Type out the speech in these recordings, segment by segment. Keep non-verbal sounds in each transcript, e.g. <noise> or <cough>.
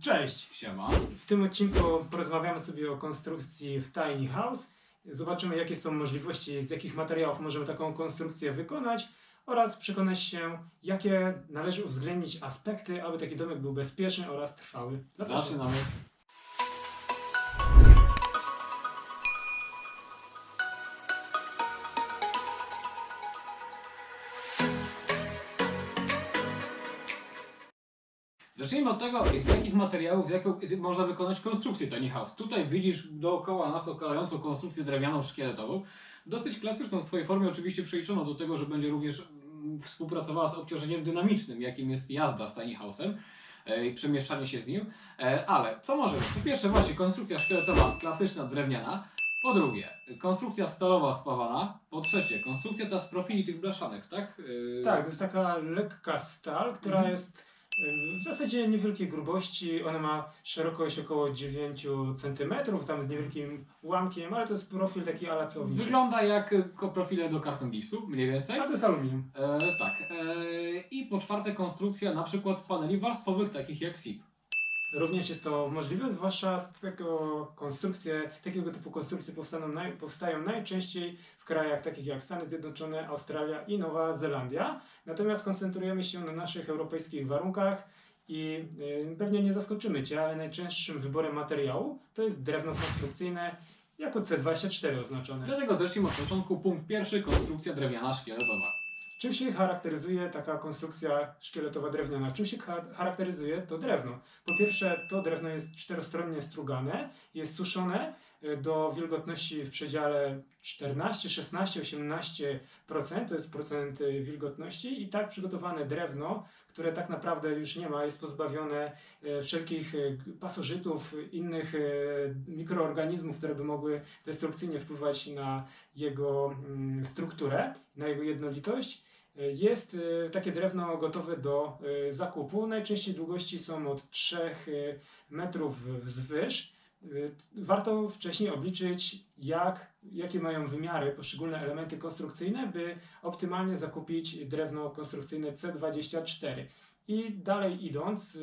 Cześć! Siema. W tym odcinku porozmawiamy sobie o konstrukcji w Tiny House. Zobaczymy, jakie są możliwości, z jakich materiałów możemy taką konstrukcję wykonać oraz przekonać się, jakie należy uwzględnić aspekty, aby taki domek był bezpieczny oraz trwały. Zapraszam. Zaczynamy. Zacznijmy od tego, z jakich materiałów z jaką, z, można wykonać konstrukcję tiny house. Tutaj widzisz dookoła nas okalającą konstrukcję drewnianą szkieletową. Dosyć klasyczną w swojej formie, oczywiście przeliczoną do tego, że będzie również mm, współpracowała z obciążeniem dynamicznym, jakim jest jazda z tiny house'em e, i przemieszczanie się z nim. E, ale co może być? Po pierwsze właśnie konstrukcja szkieletowa klasyczna, drewniana. Po drugie, konstrukcja stalowa spawana. Po trzecie, konstrukcja ta z profili tych blaszanek, tak? E, Tak, to jest taka lekka stal, która Mhm. jest w zasadzie niewielkiej grubości. Ona ma szerokość około 9 cm, tam z niewielkim ułamkiem, ale to jest profil taki ala celowniczy. Wygląda jak ko- profile do karton gipsu, mniej więcej. Ale to jest aluminium. E, tak. E, I po czwarte, konstrukcja na przykład paneli warstwowych, takich jak SIP. Również jest to możliwe, zwłaszcza tego konstrukcje, takiego typu konstrukcje powstaną naj, powstają najczęściej w krajach takich jak Stany Zjednoczone, Australia i Nowa Zelandia. Natomiast koncentrujemy się na naszych europejskich warunkach i y, pewnie nie zaskoczymy Cię, ale najczęstszym wyborem materiału to jest drewno konstrukcyjne jako C24 oznaczone. Dlatego zacznijmy od początku. Punkt pierwszy, konstrukcja drewniana szkieletowa. Czym się charakteryzuje taka konstrukcja szkieletowa drewniana? Czym się cha- charakteryzuje to drewno? Po pierwsze, to drewno jest czterostronnie strugane, jest suszone y, do wilgotności w przedziale 14, 16, 18%, to jest procent y, wilgotności i tak przygotowane drewno, które tak naprawdę już nie ma, jest pozbawione y, wszelkich pasożytów, innych mikroorganizmów, które by mogły destrukcyjnie wpływać na jego mm, strukturę, na jego jednolitość. Jest y, takie drewno gotowe do y, zakupu. Najczęściej długości są od 3 y, metrów wzwyż. Warto wcześniej obliczyć, jak, jakie mają wymiary poszczególne elementy konstrukcyjne, by optymalnie zakupić drewno konstrukcyjne C24. I dalej idąc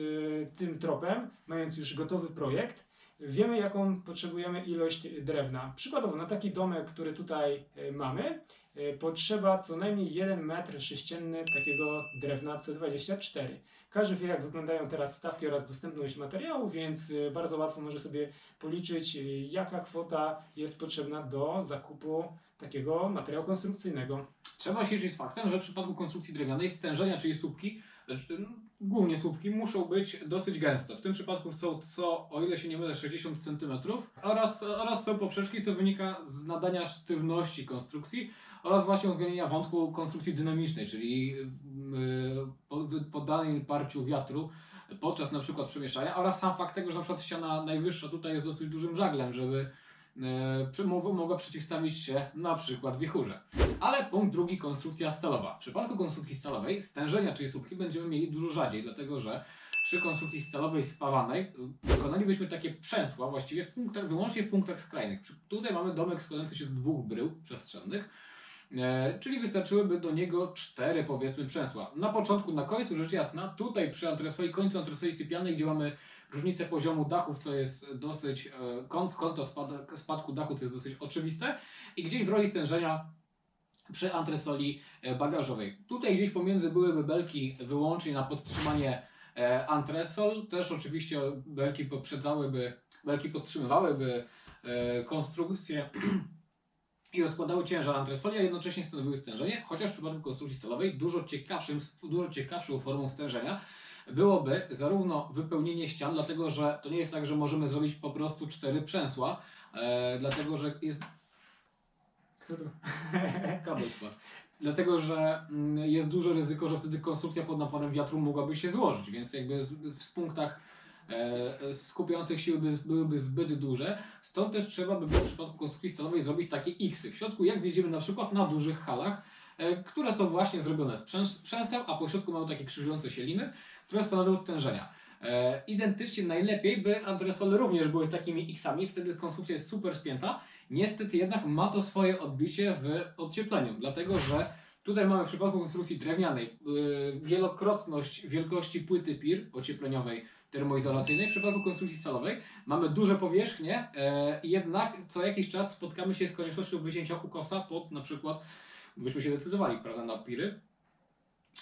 tym tropem, mając już gotowy projekt, wiemy jaką potrzebujemy ilość drewna. Przykładowo na taki domek, który tutaj mamy, potrzeba co najmniej 1 metr sześcienny takiego drewna C24. Każdy wie, jak wyglądają teraz stawki oraz dostępność materiału, więc y, bardzo łatwo może sobie policzyć, y, jaka kwota jest potrzebna do zakupu takiego materiału konstrukcyjnego. Trzeba się liczyć z faktem, że w przypadku konstrukcji drewnianej stężenia, czyli słupki, głównie słupki, muszą być dosyć gęste. W tym przypadku są co, o ile się nie mylę, 60 cm oraz, oraz są poprzeczki, co wynika z nadania sztywności konstrukcji oraz właśnie uwzględnienia wątku konstrukcji dynamicznej, czyli wy- poddanej parciu wiatru podczas na przykład przemieszczania oraz sam fakt tego, że na przykład ściana najwyższa tutaj jest dosyć dużym żaglem, żeby przy- mogła przeciwstawić się na przykład wichurze. Ale punkt drugi, konstrukcja stalowa. W przypadku konstrukcji stalowej stężenia, czyli słupki, będziemy mieli dużo rzadziej, dlatego że przy konstrukcji stalowej spawanej y, wykonalibyśmy takie przęsła właściwie w punktach, wyłącznie w punktach skrajnych. Tutaj mamy domek składający się z dwóch brył przestrzennych, czyli wystarczyłyby do niego cztery powiedzmy przęsła. Na początku, na końcu rzecz jasna, tutaj przy antresoli, końcu antresoli sypialnej, gdzie mamy różnicę poziomu dachów, co jest dosyć, e, kąt, kąto spad, spadku dachu, co jest dosyć oczywiste i gdzieś w roli stężenia przy antresoli e, bagażowej. Tutaj gdzieś pomiędzy byłyby belki wyłącznie na podtrzymanie e, antresol, też oczywiście belki poprzedzałyby, belki podtrzymywałyby e, konstrukcję <clears throat> i rozkładały ciężar antresoli, a jednocześnie stanowiły stężenie, chociaż w przypadku konstrukcji stalowej dużo, ciekawszym, dużo ciekawszą formą stężenia byłoby zarówno wypełnienie ścian, dlatego że to nie jest tak, że możemy zrobić po prostu cztery przęsła, e, dlatego że jest to? <laughs> kabel spadł. Dlatego, że mm, jest duże ryzyko, że wtedy konstrukcja pod naporem wiatru mogłaby się złożyć, więc jakby z- w punktach skupiających siły by, byłyby zbyt duże. Stąd też trzeba by było w przypadku konstrukcji stalowej zrobić takie X. W środku, jak widzimy na przykład na dużych halach, e, które są właśnie zrobione z przęs- przęseł, a po środku mają takie krzyżujące się liny, które stanowią stężenia. E, identycznie najlepiej by antresole również były takimi X-ami, wtedy konstrukcja jest super spięta. Niestety jednak ma to swoje odbicie w odciepleniu, dlatego że Tutaj mamy w przypadku konstrukcji drewnianej wielokrotność wielkości płyty PIR ociepleniowej termoizolacyjnej. W przypadku konstrukcji stalowej mamy duże powierzchnie, e, jednak co jakiś czas spotkamy się z koniecznością wycięcia ukosa pod na przykład, gdybyśmy się decydowali prawda, na PIRy,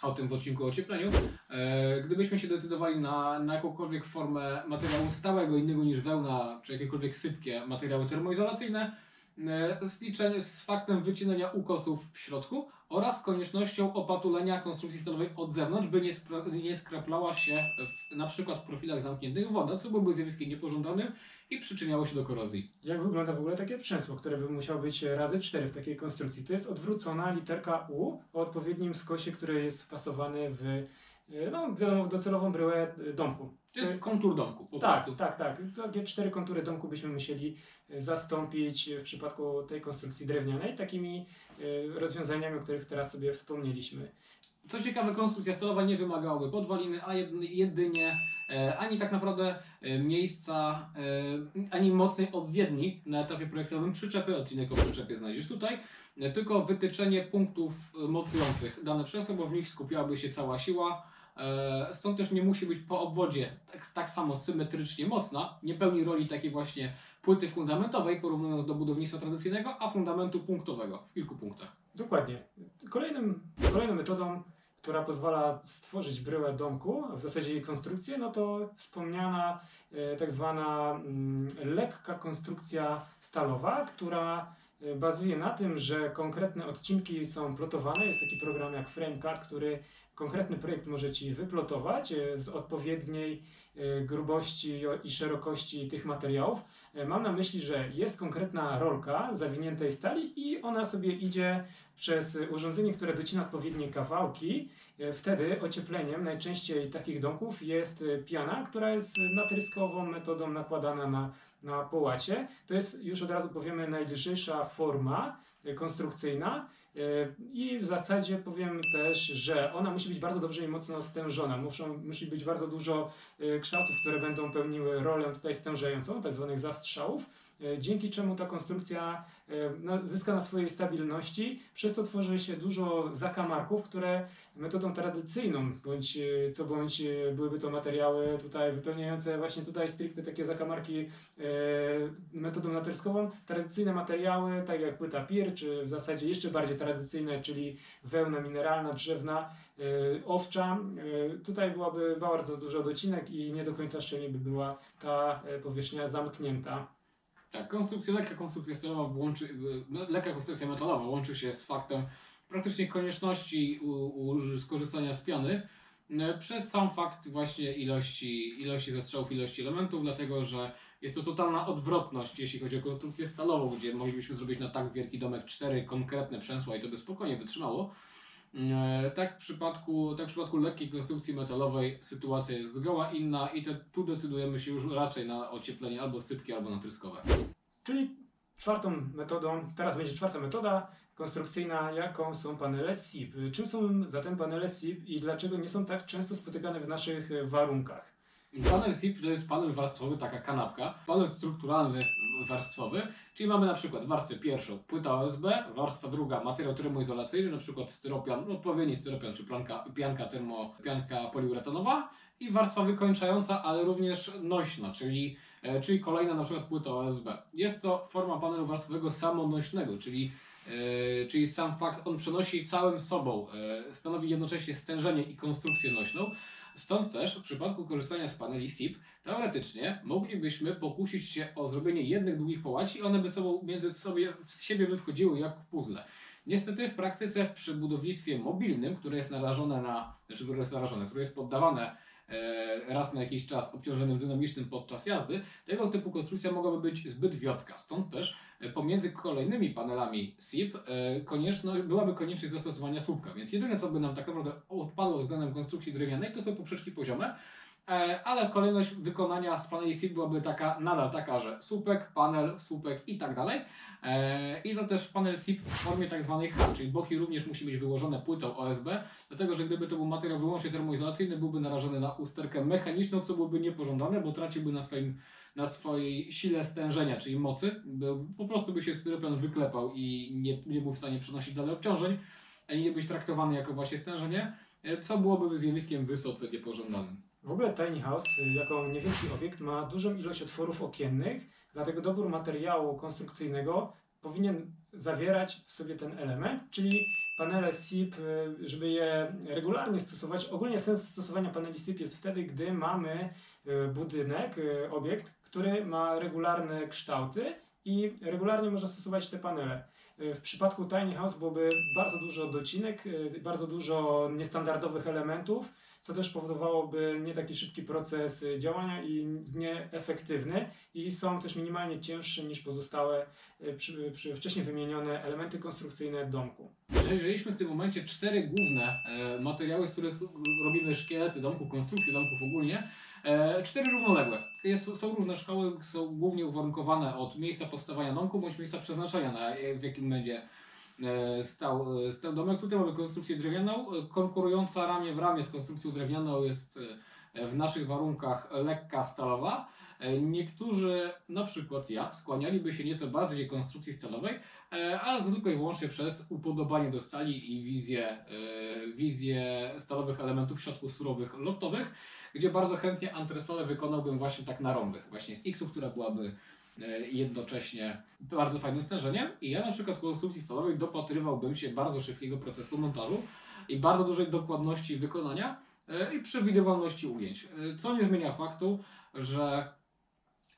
o tym w odcinku o ociepleniu. E, gdybyśmy się decydowali na, na jakąkolwiek formę materiału stałego, innego niż wełna, czy jakiekolwiek sypkie materiały termoizolacyjne, e, z, liczeń, z faktem wycinania ukosów w środku oraz koniecznością opatulenia konstrukcji stalowej od zewnątrz, by nie, nie skraplała się w, na przykład w profilach zamkniętych woda, co byłoby zjawiskiem niepożądanym i przyczyniało się do korozji. Jak wygląda w ogóle takie przęsło, które by musiało być razy 4 w takiej konstrukcji? To jest odwrócona literka U o odpowiednim skosie, który jest wpasowany w, e, no wiadomo, w docelową bryłę e, domku. To jest kontur domku, po tak, prostu. tak, tak. Takie cztery kontury domku byśmy musieli e, zastąpić w przypadku tej konstrukcji drewnianej takimi e, rozwiązaniami, o których teraz sobie wspomnieliśmy. Co ciekawe, konstrukcja stalowa nie wymagałaby podwaliny, a jed- jedynie e, ani tak naprawdę miejsca, ani mocnej odwiedni na etapie projektowym przyczepy, odcinek o przyczepie znajdziesz tutaj, tylko wytyczenie punktów mocujących dane przesło, bo w nich skupiałaby się cała siła. E, stąd też nie musi być po obwodzie tak, tak samo symetrycznie mocna, nie pełni roli takiej właśnie płyty fundamentowej, porównując do budownictwa tradycyjnego, a fundamentu punktowego w kilku punktach. Dokładnie. Kolejnym, kolejną metodą, która pozwala stworzyć bryłę domku, w zasadzie jej konstrukcję, no to wspomniana e, tak zwana mm, lekka konstrukcja stalowa, która e, bazuje na tym, że konkretne odcinki są plotowane. Jest taki program jak FrameCAD, który konkretny projekt może Ci wyplotować e, z odpowiedniej e, grubości i szerokości tych materiałów. E, Mam na myśli, że jest konkretna rolka zawiniętej stali i ona sobie idzie przez urządzenie, które docina odpowiednie kawałki. Wtedy ociepleniem najczęściej takich domków jest piana, która jest natryskową metodą nakładana na, na połacie. To jest już od razu powiemy najlżejsza forma konstrukcyjna. I w zasadzie powiem też, że ona musi być bardzo dobrze i mocno stężona. Muszą, musi być bardzo dużo e, kształtów, które będą pełniły rolę tutaj stężającą, tak zwanych zastrzałów, dzięki czemu ta konstrukcja e, no, zyska na swojej stabilności. Przez to tworzy się dużo zakamarków, które metodą tradycyjną, bądź e, co bądź e, byłyby to materiały tutaj wypełniające właśnie tutaj stricte takie zakamarki e, metodą natryskową, tradycyjne materiały, tak jak płyta pir, czy w zasadzie jeszcze bardziej tradycyjne, czyli wełna mineralna, drzewna, e, owcza. E, tutaj byłaby bardzo dużo docinek i nie do końca szczelnie by była ta e, powierzchnia zamknięta. Tak, konstrukcja, lekka konstrukcja stalowa włączy, no, lekka konstrukcja metalowa łączy się z faktem praktycznie konieczności u, u, skorzystania z piany e, przez sam fakt właśnie ilości, ilości zastrzałów, ilości elementów, dlatego że jest to totalna odwrotność, jeśli chodzi o konstrukcję stalową, gdzie moglibyśmy zrobić na tak wielki domek cztery konkretne przęsła i to by spokojnie wytrzymało. E, Tak w, przypadku, tak w przypadku lekkiej konstrukcji metalowej sytuacja jest zgoła inna i te, tu decydujemy się już raczej na ocieplenie albo sypkie, albo natryskowe. Czyli czwartą metodą, teraz będzie czwarta metoda konstrukcyjna, jaką są panele SIP. Czym są zatem panele SIP i dlaczego nie są tak często spotykane w naszych e, Panel SIP to jest panel warstwowy, taka kanapka. Panel strukturalny warstwowy, czyli mamy na przykład warstwę pierwszą płyta OSB, warstwa druga materiał termoizolacyjny, na przykład styropian, no odpowiedni styropian czy pianka, pianka, termo, pianka poliuretanowa i warstwa wykończająca, ale również nośna, czyli, e, czyli kolejna na przykład płyta OSB. Jest to forma panelu warstwowego samonośnego, czyli e, czyli sam fakt, on przenosi całym sobą, e, stanowi jednocześnie stężenie i konstrukcję nośną. Stąd też w przypadku korzystania z paneli SIP teoretycznie moglibyśmy pokusić się o zrobienie jednych długich połaci i one by sobą między sobie w siebie by wchodziły jak puzzle. Niestety w praktyce przy budownictwie mobilnym, które jest narażone na, znaczy które jest narażone, które jest poddawane raz na jakiś czas obciążeniem dynamicznym podczas jazdy, tego typu konstrukcja mogłaby być zbyt wiotka. Stąd też e, pomiędzy kolejnymi panelami SIP e, konieczno, byłaby konieczność zastosowania słupka. Więc jedyne co by nam tak naprawdę odpadło względem konstrukcji drewnianej to są poprzeczki poziome, e, ale kolejność wykonania z paneli SIP byłaby taka, nadal taka, że słupek, panel, słupek i tak dalej. E, I to też panel SIP w formie tak zwanej H, czyli boki również musi być wyłożone płytą OSB, dlatego że gdyby to był materiał wyłącznie termoizolacyjny, byłby narażony na usterkę mechaniczną, co byłoby niepożądane, bo traciłby na swoim na swojej sile stężenia, czyli mocy, po prostu by się styropian wyklepał i nie, nie był w stanie przenosić dalej obciążeń. a nie być traktowany jako właśnie stężenie, e, co byłoby zjawiskiem wysoce niepożądanym. W ogóle tiny house y, jako niewielki obiekt ma dużą ilość otworów okiennych, dlatego dobór materiału konstrukcyjnego powinien zawierać w sobie ten element, czyli panele SIP, y, żeby je regularnie stosować. Ogólnie sens stosowania paneli SIP jest wtedy, gdy mamy y, budynek, obiekt, który ma regularne kształty i regularnie można stosować te panele. W przypadku tiny house byłoby bardzo dużo docinek, bardzo dużo niestandardowych elementów, co też powodowałoby nie taki szybki proces y, działania i nieefektywny i są też minimalnie cięższe niż pozostałe y, przy, przy wcześniej wymienione elementy konstrukcyjne domku. Przejrzeliśmy w tym momencie cztery główne e, materiały, z których robimy szkielety domków, konstrukcje domków ogólnie. E, cztery równoległe. Jest, są różne szkoły, są głównie uwarunkowane od miejsca powstawania domku bądź miejsca przeznaczenia, na, w jakim będzie e, stał, e, stał domek. Tutaj mamy konstrukcję drewnianą, e, konkurująca ramię w ramię z konstrukcją drewnianą jest e, w naszych warunkach lekka stalowa. E, Niektórzy, na przykład ja, skłanialiby się nieco bardziej konstrukcji stalowej, E, ale to tylko i wyłącznie przez upodobanie do stali i wizję, e, wizję stalowych elementów w środku surowych loftowych, gdzie bardzo chętnie antresolę wykonałbym właśnie tak na rąby, właśnie z X-u, która byłaby e, jednocześnie bardzo fajnym stężeniem i ja na przykład w konstrukcji stalowej dopatrywałbym się bardzo szybkiego procesu montażu i bardzo dużej dokładności wykonania e, i przewidywalności ujęć, e, co nie zmienia faktu, że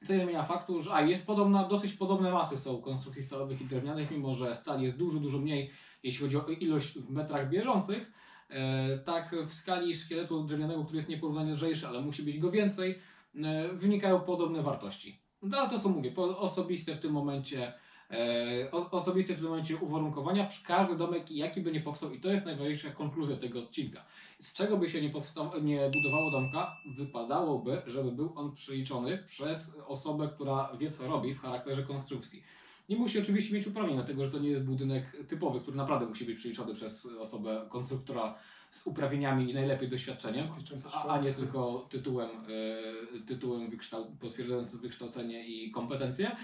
co nie zmienia faktu, że a, jest podobna, dosyć podobne masy są konstrukcji stalowych i drewnianych, mimo że stali jest dużo, dużo mniej, jeśli chodzi o ilość w metrach bieżących. E, tak w skali szkieletu drewnianego, który jest nieporównanie lżejszy, ale musi być go więcej, e, wynikają podobne wartości. No ale to co mówię, osobiste w tym momencie e, osobiste w tym momencie uwarunkowania, każdy domek jaki by nie powstał i to jest najważniejsza konkluzja tego odcinka. Z czego by się nie, powstał, nie budowało domka, wypadałoby, żeby był on przeliczony przez osobę, która wie co robi w charakterze konstrukcji. Nie musi oczywiście mieć uprawnień, dlatego że to nie jest budynek typowy, który naprawdę musi być przeliczony przez osobę konstruktora z uprawnieniami i najlepiej doświadczeniem, a, a nie tylko tytułem, e, tytułem potwierdzającym wykształcenie i kompetencje,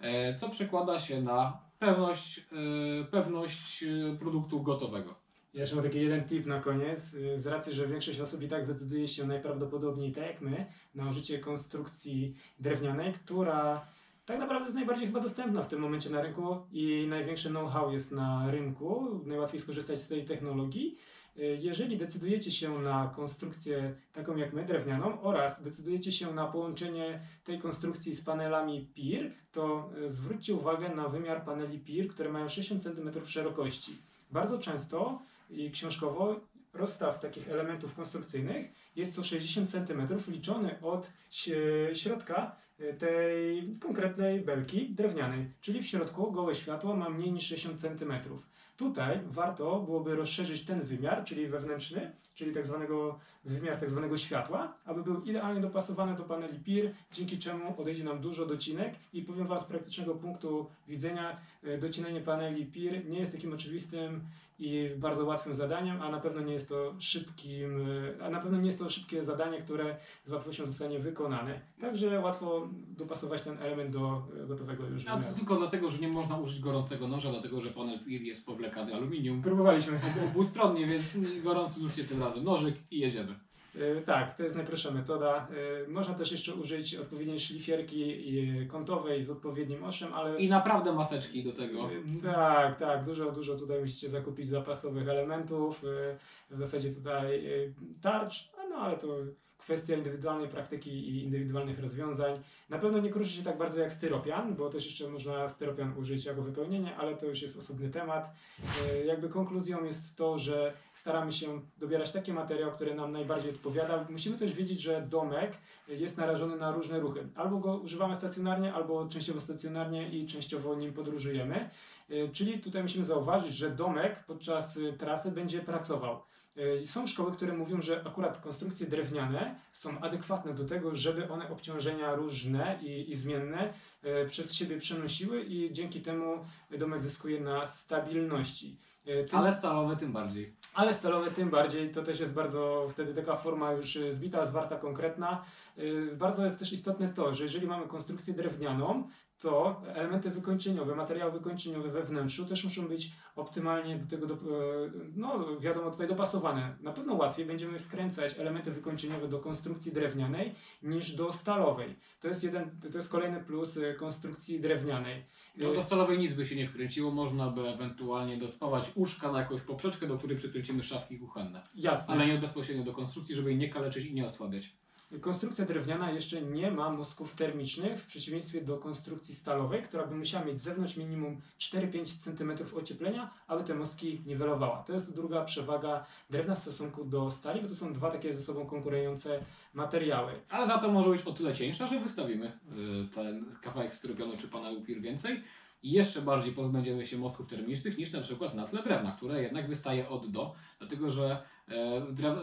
e, co przekłada się na pewność, e, pewność produktu gotowego. Ja jeszcze mam taki jeden tip na koniec. Z racji, że większość osób i tak zdecyduje się najprawdopodobniej, tak jak my, na użycie konstrukcji drewnianej, która tak naprawdę jest najbardziej chyba dostępna w tym momencie na rynku i największe know-how jest na rynku. Najłatwiej skorzystać z tej technologii. Y, Jeżeli decydujecie się na konstrukcję taką jak my, drewnianą, oraz decydujecie się na połączenie tej konstrukcji z panelami PIR, to y, zwróćcie uwagę na wymiar paneli PIR, które mają 60 cm szerokości. Bardzo często i książkowo rozstaw takich elementów konstrukcyjnych jest co 60 cm liczony od środka y, tej konkretnej belki drewnianej, czyli w środku gołe światło ma mniej niż 60 cm. Tutaj warto byłoby rozszerzyć ten wymiar, czyli wewnętrzny, czyli tak zwanego, wymiar tak zwanego światła, aby był idealnie dopasowany do paneli PIR, dzięki czemu odejdzie nam dużo docinek. I powiem Wam z praktycznego punktu widzenia, y, docinanie paneli PIR nie jest takim oczywistym i bardzo łatwym zadaniem, a na pewno nie jest to szybkim, y, a na pewno nie jest to szybkie zadanie, które z łatwością zostanie wykonane. Także łatwo dopasować ten element do y, gotowego już A to tylko dlatego, że nie można użyć gorącego noża, dlatego że panel PIR jest powlekany aluminium. Próbowaliśmy. Obustronnie, więc gorący już nie tym razem. Nożyk i jedziemy. Y, Tak, to jest najprostsza metoda. Y, Można też jeszcze użyć odpowiedniej szlifierki y, kątowej z odpowiednim oszem, ale I naprawdę maseczki do tego. Tak, tak, dużo, dużo tutaj musicie zakupić zapasowych elementów. W zasadzie tutaj tarcz, no ale to kwestia indywidualnej praktyki i indywidualnych rozwiązań. Na pewno nie kruszy się tak bardzo jak styropian, bo też jeszcze można styropian użyć jako wypełnienie, ale to już jest osobny temat. Y, Jakby konkluzją jest to, że staramy się dobierać taki materiał, który nam najbardziej odpowiada. Musimy też wiedzieć, że domek jest narażony na różne ruchy. Albo go używamy stacjonarnie, albo częściowo stacjonarnie i częściowo nim podróżujemy. Y, Czyli tutaj musimy zauważyć, że domek podczas trasy będzie pracował. Y, Są szkoły, które mówią, że akurat konstrukcje drewniane są adekwatne do tego, żeby one obciążenia różne i, i zmienne przez siebie przenosiły i dzięki temu domek zyskuje na stabilności. E, Tym, Ale stalowe tym bardziej. ale stalowe tym bardziej, to też jest bardzo wtedy taka forma już e, zbita, zwarta, konkretna. E, Bardzo jest też istotne to, że jeżeli mamy konstrukcję drewnianą, to elementy wykończeniowe, materiały wykończeniowe we wnętrzu też muszą być optymalnie do tego, do, e, no wiadomo, tutaj dopasowane. Na pewno łatwiej będziemy wkręcać elementy wykończeniowe do konstrukcji drewnianej niż do stalowej. To jest jeden, to jest kolejny plus konstrukcji drewnianej. No do stalowej nic by się nie wkręciło, można by ewentualnie dospawać uszka na jakąś poprzeczkę, do której przykręcimy szafki kuchenne. Jasne. Ale nie bezpośrednio do konstrukcji, żeby jej nie kaleczyć i nie osłabiać. Konstrukcja drewniana jeszcze nie ma mózgów termicznych w przeciwieństwie do konstrukcji stalowej, która by musiała mieć z zewnątrz minimum 4-5 cm ocieplenia, aby te mózgi niwelowała. To jest druga przewaga drewna w stosunku do stali, bo to są dwa takie ze sobą konkurujące materiały. Ale za to może być o tyle cieńsza, że wystawimy y, ten kawałek styropianu czy panelu PIR więcej i jeszcze bardziej pozbędziemy się mostków termicznych niż na przykład na tle drewna, które jednak wystaje od do, dlatego że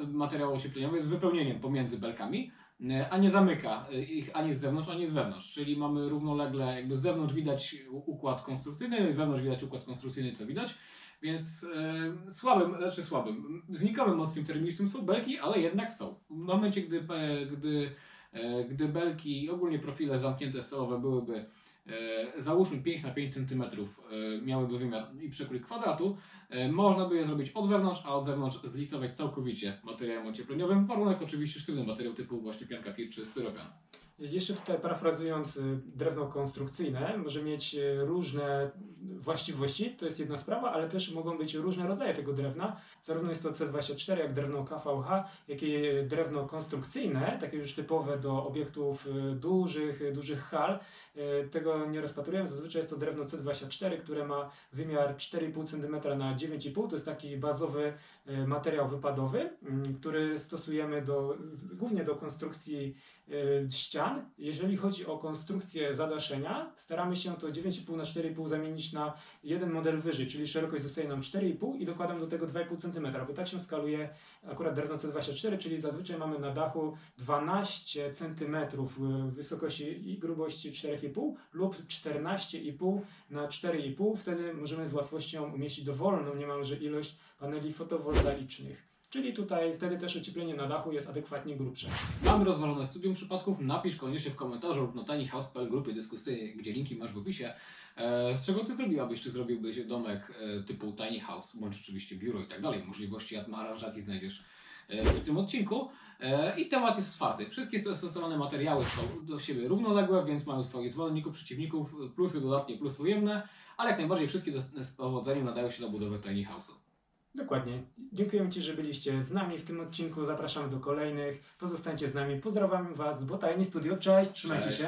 materiał ociepleniowy jest wypełnieniem pomiędzy belkami, e, a nie zamyka e, ich ani z zewnątrz, ani z wewnątrz. Czyli mamy równolegle, jakby z zewnątrz widać układ konstrukcyjny, wewnątrz widać układ konstrukcyjny, co widać. Więc e, słabym, znaczy słabym, znikomym mostkiem termicznym są belki, ale jednak są. W momencie, gdy, e, gdy, e, gdy belki ogólnie profile zamknięte stołowe byłyby e, załóżmy 5 na 5 cm e, miałyby wymiar i przekrój kwadratu, e, można by je zrobić od wewnątrz, a od zewnątrz zlicować całkowicie materiałem ociepleniowym. Warunek oczywiście sztywny materiał typu właśnie pianka PIR czy styropian. Jeszcze tutaj parafrazując y, drewno konstrukcyjne, może mieć y, różne właściwości, to jest jedna sprawa, ale też mogą być różne rodzaje tego drewna. Zarówno jest to C24, jak drewno KVH, jak i drewno konstrukcyjne, takie już typowe do obiektów y, dużych, y, dużych hal. Y, Tego nie rozpatrujemy, zazwyczaj jest to drewno C24, które ma wymiar 4,5 cm na 9,5 to jest taki bazowy y, materiał wypadowy, mm, który stosujemy do, głównie do konstrukcji y, ścian. Jeżeli chodzi o konstrukcję zadaszenia, staramy się to 9,5 na 4,5 zamienić na jeden model wyżej, czyli szerokość zostaje nam 4,5 i dokładam do tego 2,5 cm, bo tak się skaluje akurat drewno C24, czyli zazwyczaj mamy na dachu 12 cm wysokości i grubości 4,5 lub 14,5 na 4,5. Wtedy możemy z łatwością umieścić dowolną niemalże ilość paneli fotowoltaicznych. Czyli tutaj wtedy też ocieplenie na dachu jest adekwatnie grubsze. Mamy rozważone studium przypadków, napisz koniecznie w komentarzu lub na tinyhouse.pl grupie dyskusyjnej, gdzie linki masz w opisie. E, z czego ty zrobiłabyś? Czy zrobiłbyś domek e, typu tiny house, bądź oczywiście biuro i tak dalej. Możliwości aranżacji znajdziesz e, w tym odcinku. I temat jest otwarty. Wszystkie stosowane materiały są do siebie równoległe, więc mają swoich zwolenników, przeciwników, plusy dodatnie, plusy ujemne, ale jak najbardziej wszystkie do- z powodzeniem nadają się na budowę tiny house'u. Dokładnie. Dziękujemy Ci, że byliście z nami w tym odcinku. Zapraszamy do kolejnych. Pozostańcie z nami. Pozdrawiam Was z Botajni Studio. Cześć, trzymajcie Cześć. się.